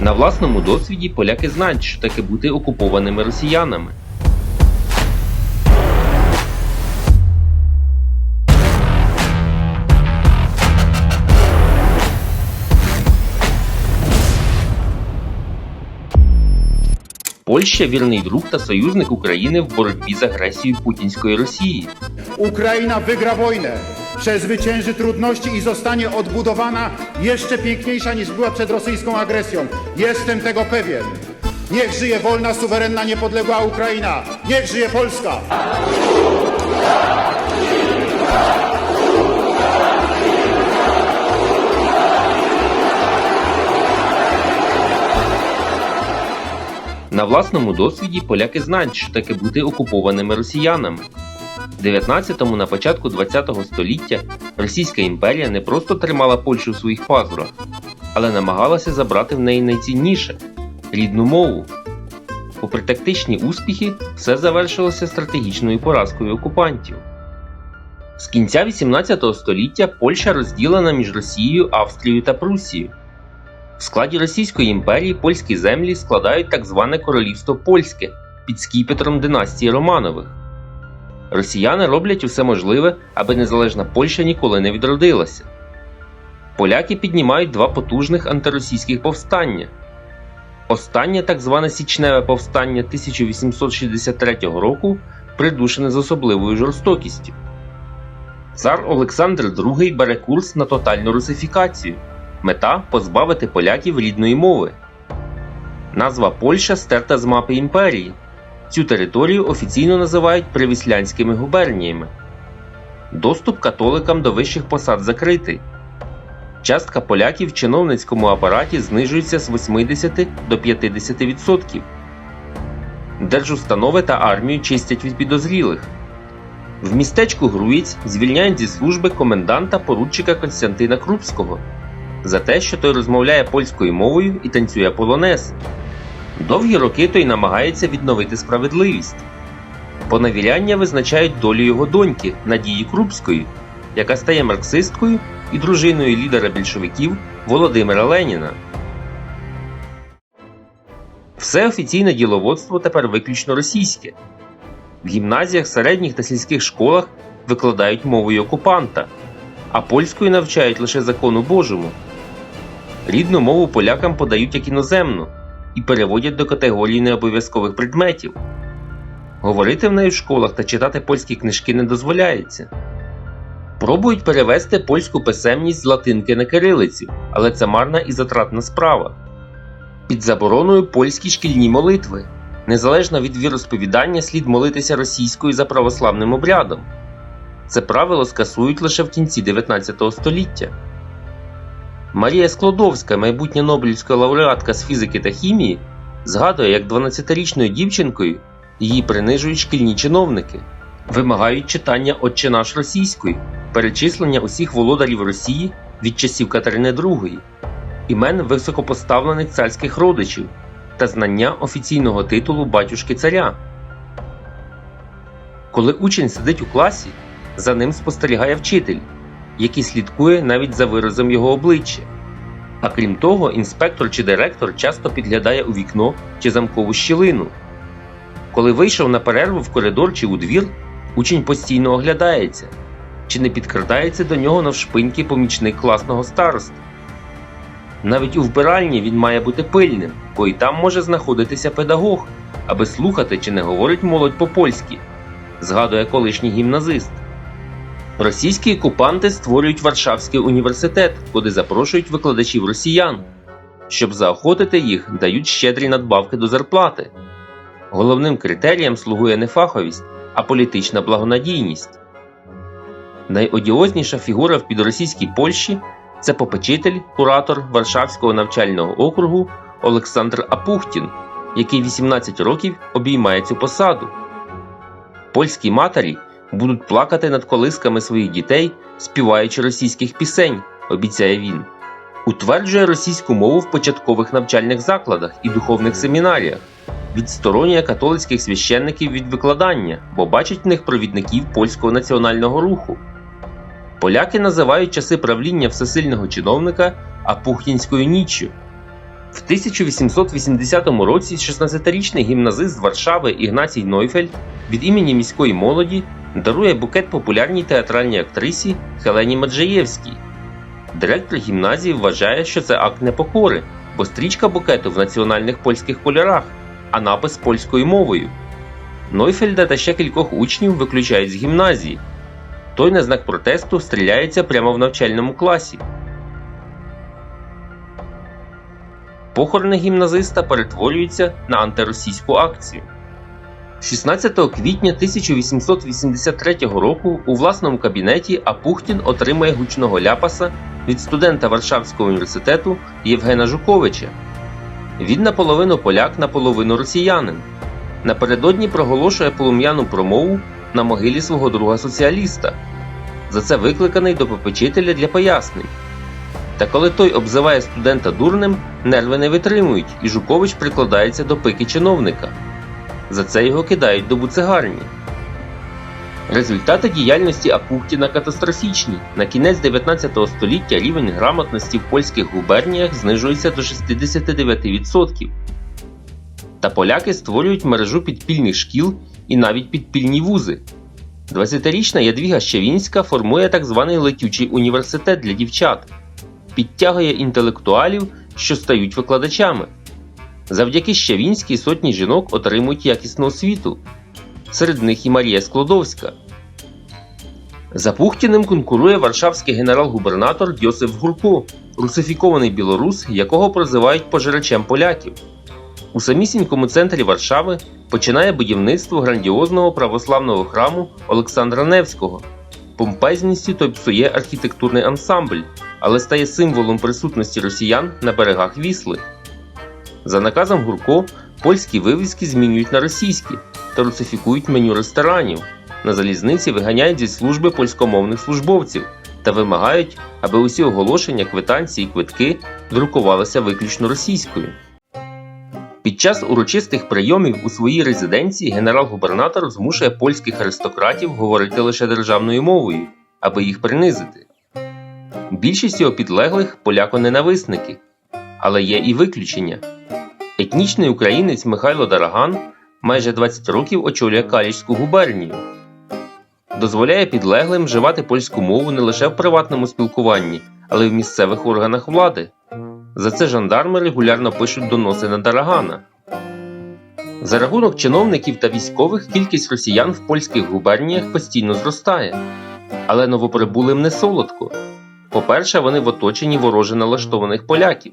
На власному досвіді поляки знають, що таке бути окупованими росіянами. Польща вірний друг та союзник України в боротьбі з агресією путінської Росії. Ukraina wygra wojnę, przezwycięży trudności i zostanie odbudowana jeszcze piękniejsza niż była przed rosyjską agresją. Jestem tego pewien. Niech żyje wolna, suwerenna, niepodległa Ukraina! Niech żyje Polska! На власному досвіді поляки знають, що таке бути окупованими росіянами. В 19-му на початку 20-го століття Російська імперія не просто тримала Польщу в своїх пазурах, але намагалася забрати в неї найцінніше рідну мову. Попри тактичні успіхи, все завершилося стратегічною поразкою окупантів. З кінця 18 століття Польща розділена між Росією, Австрією та Прусією. В складі Російської імперії польські землі складають так зване Королівство Польське під скіпетром династії Романових. Росіяни роблять усе можливе, аби незалежна Польща ніколи не відродилася. Поляки піднімають два потужних антиросійських повстання. Останнє так зване Січневе повстання 1863 року придушене з особливою жорстокістю. Цар Олександр II бере курс на тотальну русифікацію. Мета позбавити поляків рідної мови. Назва Польща стерта з мапи імперії. Цю територію офіційно називають Привіслянськими губерніями. Доступ католикам до вищих посад закритий. Частка поляків в чиновницькому апараті знижується з 80 до 50%. Держустанови та армію чистять від підозрілих. В містечку Груїць звільняють зі служби коменданта поручика Константина Крупського за те, що той розмовляє польською мовою і танцює полонез. Довгі роки той намагається відновити справедливість. Поневіряння визначають долю його доньки Надії Крупської, яка стає марксисткою і дружиною лідера більшовиків Володимира Леніна. Все офіційне діловодство тепер виключно російське. В гімназіях, середніх та сільських школах викладають мовою окупанта, а польською навчають лише закону Божому. Рідну мову полякам подають як іноземну і переводять до категорії необов'язкових предметів. Говорити в неї в школах та читати польські книжки не дозволяється. Пробують перевести польську писемність з латинки на кирилицю, але це марна і затратна справа. Під забороною польські шкільні молитви. Незалежно від віросповідання слід молитися російською за православним обрядом. Це правило скасують лише в кінці 19 століття. Марія Склодовська, майбутня Нобелівська лауреатка з фізики та хімії, згадує, як 12-річною дівчинкою її принижують шкільні чиновники, вимагають читання «Отче наш російською, перечислення усіх володарів Росії від часів Катерини II, імен високопоставлених царських родичів та знання офіційного титулу батюшки царя. Коли учень сидить у класі, за ним спостерігає вчитель, який слідкує навіть за виразом його обличчя. А крім того, інспектор чи директор часто підглядає у вікно чи замкову щілину. Коли вийшов на перерву в коридор чи у двір, учень постійно оглядається, чи не підкрадається до нього навшпиньки помічник класного староста. Навіть у вбиральні він має бути пильним, бо і там може знаходитися педагог, аби слухати, чи не говорить молодь по-польськи, згадує колишній гімназист. Російські окупанти створюють Варшавський університет, куди запрошують викладачів росіян. Щоб заохотити їх, дають щедрі надбавки до зарплати. Головним критерієм слугує не фаховість, а політична благонадійність. Найодіозніша фігура в підросійській Польщі це попечитель, куратор Варшавського навчального округу Олександр Апухтін, який 18 років обіймає цю посаду. Польські матері будуть плакати над колисками своїх дітей, співаючи російських пісень, обіцяє він. Утверджує російську мову в початкових навчальних закладах і духовних семінаріях, відсторонює католицьких священників від викладання, бо бачить в них провідників польського національного руху. Поляки називають часи правління всесильного чиновника Апухтінською ніччю. В 1880 році 16-річний гімназист з Варшави Ігнатій Нойфельд від імені міської молоді дарує букет популярній театральній актрисі Хелені Маджеєвській. Директор гімназії вважає, що це акт непокори, бо стрічка букету в національних польських кольорах, а напис польською мовою. Нойфельда та ще кількох учнів виключають з гімназії. Той на знак протесту стріляється прямо в навчальному класі. Похорони гімназиста перетворюються на антиросійську акцію. 16 квітня 1883 року у власному кабінеті Апухтін отримує гучного ляпаса від студента Варшавського університету Євгена Жуковича. Він наполовину поляк, наполовину росіянин. Напередодні проголошує полум'яну промову на могилі свого друга соціаліста. За це викликаний до попечителя для пояснень. Та коли той обзиває студента дурним, нерви не витримують, і Жукович прикладається до пики чиновника. За це його кидають до буцегарні. Результати діяльності Апухтіна катастрофічні. На кінець 19 століття рівень грамотності в польських губерніях знижується до 69%. Та поляки створюють мережу підпільних шкіл і навіть підпільні вузи. 20-річна Ядвіга Щевінська формує так званий летючий університет для дівчат, підтягує інтелектуалів, що стають викладачами. Завдяки Щавінській сотні жінок отримують якісну освіту. Серед них і Марія Склодовська. За Пухтіним конкурує варшавський генерал-губернатор Йосиф Гурко, русифікований білорус, якого прозивають пожирачем поляків. У самісінькому центрі Варшави починає будівництво грандіозного православного храму Олександра Невського. Помпезністю той псує архітектурний ансамбль, але стає символом присутності росіян на берегах Вісли. За наказом Гурко польські вивіски змінюють на російські та русифікують меню ресторанів. На залізниці виганяють зі служби польськомовних службовців та вимагають, аби усі оголошення, квитанції і квитки друкувалися виключно російською. Під час урочистих прийомів у своїй резиденції генерал-губернатор змушує польських аристократів говорити лише державною мовою, аби їх принизити. Більшість його підлеглих поляко-ненависники, але є і виключення. Етнічний українець Михайло Дараган майже 20 років очолює Каліжську губернію. Дозволяє підлеглим вживати польську мову не лише в приватному спілкуванні, але й в місцевих органах влади. За це жандарми регулярно пишуть доноси на Дарагана. За рахунок чиновників та військових кількість росіян в польських губерніях постійно зростає. Але новоприбулим не солодко. По-перше, вони в оточенні вороже налаштованих поляків.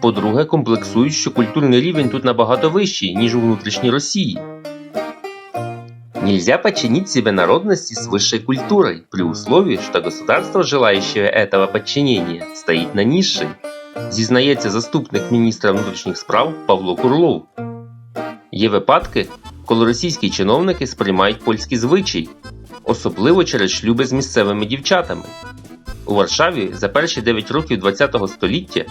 По-друге, комплексують, що культурний рівень тут набагато вищий, ніж у внутрішній Росії. Нельзя подчинить себе народности с высшей культурой, при условии, что государство, желающее этого подчинения, стоит на низшей, зізнається заступник міністра внутрішніх справ Павло Курлов. Є випадки, коли російські чиновники сприймають польські звичаї, особливо через шлюби з місцевими дівчатами. У Варшаві за перші 9 років ХХ століття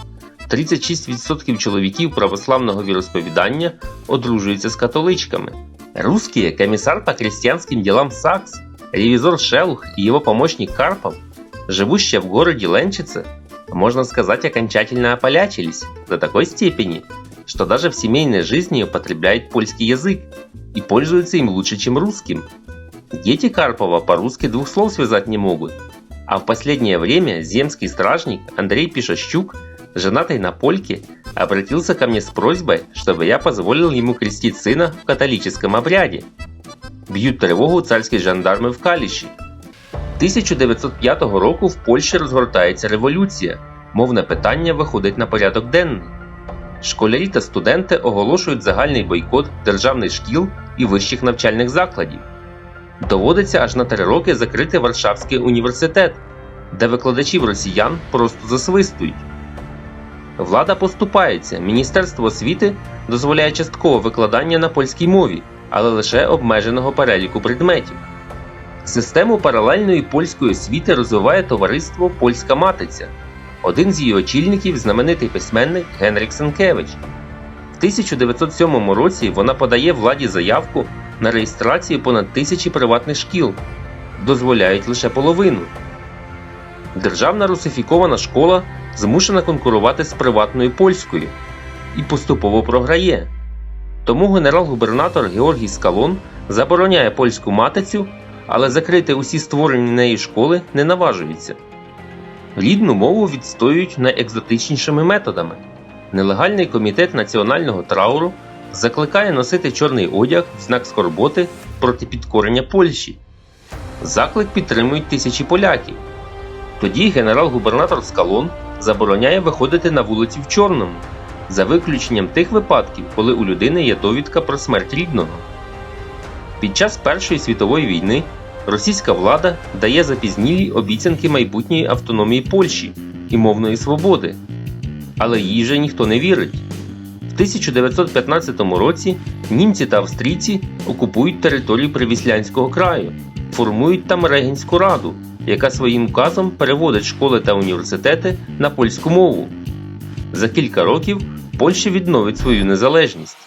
36% чоловіків православного віросповідання одружуються з католичками. Русские комиссар по крестьянским делам Сакс, ревизор Шелух и его помощник Карпов, живущие в городе Ленчице, можно сказать, окончательно ополячились до такой степени, что даже в семейной жизни употребляют польский язык и пользуются им лучше, чем русским. Дети Карпова по-русски двух слов связать не могут. А в последнее время земский стражник Андрей Пишощук, женатый на польке, обратился ко мне с просьбой, чтобы я позволил ему крестить сына в католическом обряде. Б'ють тривогу царські жандарми в Каліші. 1905 року в Польщі розгортається революція. Мовне питання виходить на порядок денний. Школярі та студенти оголошують загальний бойкот державних шкіл і вищих навчальних закладів. Доводиться аж на три роки закрити Варшавський університет, де викладачів росіян просто засвистують. Влада поступається. Міністерство освіти дозволяє часткове викладання на польській мові, але лише обмеженого переліку предметів. Систему паралельної польської освіти розвиває товариство Польська Матиця. Один з її очільників знаменитий письменник Генрік Сенкевич. В 1907 році вона подає владі заявку на реєстрацію понад тисячі приватних шкіл, дозволяють лише половину. Державна русифікована школа змушена конкурувати з приватною польською. і поступово програє. Тому генерал-губернатор Георгій Скалон забороняє польську матицю, але закрити усі створені нею школи не наважується. Рідну мову відстоюють найекзотичнішими методами. Нелегальний комітет національного трауру закликає носити чорний одяг в знак скорботи проти підкорення Польщі. Заклик підтримують тисячі поляків. Тоді генерал-губернатор Скалон забороняє виходити на вулиці в чорному, за виключенням тих випадків, коли у людини є довідка про смерть рідного. Під час Першої світової війни російська влада дає запізнілі обіцянки майбутньої автономії Польщі і мовної свободи, але їй же ніхто не вірить. В 1915 році німці та австрійці окупують територію Привіслянського краю, формують там Регінську раду, яка своїм указом переводить школи та університети на польську мову. За кілька років Польща відновить свою незалежність.